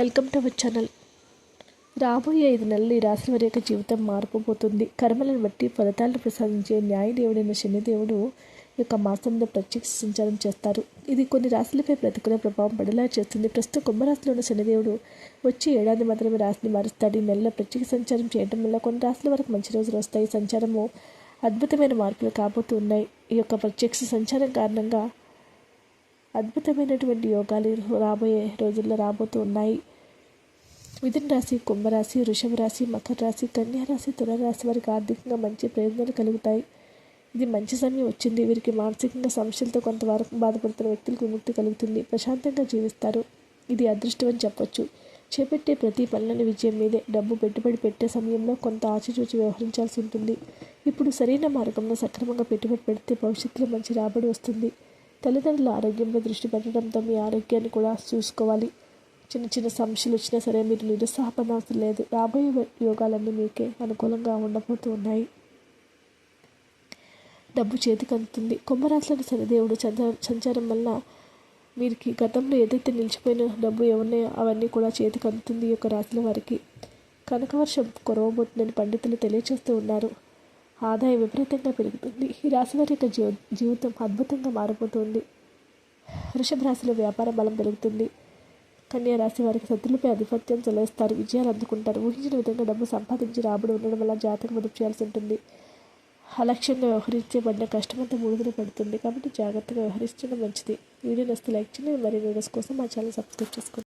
Welcome to our channel. రాబోయే ఐదు నెలలు ఈ రాశి వారి యొక్క జీవితం మారిపోతుంది కర్మలను బట్టి ఫలితాలను ప్రసాదించే న్యాయదేవుడైన శనిదేవుడు యొక్క మాసంలో ప్రత్యక్ష సంచారం చేస్తారు. ఇది కొన్ని రాశులపై ప్రతికూల ప్రభావం పడేలా చేస్తుంది. ప్రస్తుతం కుంభరాశిలో ఉన్న శనిదేవుడు వచ్చి ఏడాది మాత్రమే రాశిని మారుస్తాడు. ఈ నెలలో ప్రత్యేక సంచారం చేయడం వల్ల కొన్ని రాశుల వరకు మంచి రోజులు వస్తాయి. సంచారము అద్భుతమైన మార్పులు కాబోతూ ఉన్నాయి. ఈ యొక్క ప్రత్యక్ష సంచారం కారణంగా అద్భుతమైనటువంటి యోగాలు రాబోయే రోజుల్లో రాబోతూ ఉన్నాయి. మిథున రాశి కుంభరాశి వృషభ రాశి మకర రాశి కన్యా రాశి తులరాశి వారికి ఆర్థికంగా మంచి ప్రయోజనాలు కలుగుతాయి. ఇది మంచి సమయం వచ్చింది. వీరికి మానసికంగా సమస్యలతో కొంతవరకు బాధపడుతున్న వ్యక్తులకు విముక్తి కలుగుతుంది. ప్రశాంతంగా జీవిస్తారు. ఇది అదృష్టం అని చెప్పొచ్చు. చేపట్టే ప్రతి పనులను విజయం మీదే. డబ్బు పెట్టుబడి పెట్టే సమయంలో కొంత ఆచిచూచి వ్యవహరించాల్సి ఉంటుంది. ఇప్పుడు సరైన మార్గంలో సక్రమంగా పెట్టుబడి పెడితే భవిష్యత్తులో మంచి రాబడి వస్తుంది. తల్లిదండ్రుల ఆరోగ్యంపై దృష్టి పెట్టడంతో మీ ఆరోగ్యాన్ని కూడా చూసుకోవాలి. చిన్న చిన్న సమస్యలు వచ్చినా సరే మీరు నిరుత్సాహపడవసరం లేదు. రాబోయే యోగాలన్నీ మీకే అనుకూలంగా ఉండబోతూ ఉన్నాయి. డబ్బు చేతికి అందుతుంది. కుంభరాశులను శనిదేవుడు సంచారం సంచారం వల్ల వీరికి గతంలో ఏదైతే నిలిచిపోయిన డబ్బు ఏమున్నాయో అవన్నీ కూడా చేతికి అందుతుంది ఈ యొక్క రాశుల వారికి. కనకవర్షం కురవబోతుందని పండితులు తెలియజేస్తూ ఉన్నారు. ఆదాయం విపరీతంగా పెరుగుతుంది. ఈ రాశి వారి యొక్క జీవితం అద్భుతంగా మారిపోతుంది. వృషభ రాశిలో వ్యాపార బలం పెరుగుతుంది. కన్యా రాశి వారికి సద్దులపై ఆధిపత్యం చెల్లిస్తారు విజయాలు అందుకుంటారు. ఊహించిన విధంగా డబ్బు సంపాదించి రాబడి ఉండడం వల్ల జాతకం మదుపు చేయాల్సి ఉంటుంది. అలక్ష్యంగా వ్యవహరించబడిన కష్టమంతా మూడుదల పడుతుంది. కాబట్టి జాగ్రత్తగా వ్యవహరించడం మంచిది. వీడియో నస్తే లైక్ చేయండి. మరియు వీడియోస్ కోసం మా ఛానల్ సబ్స్క్రైబ్ చేసుకోండి.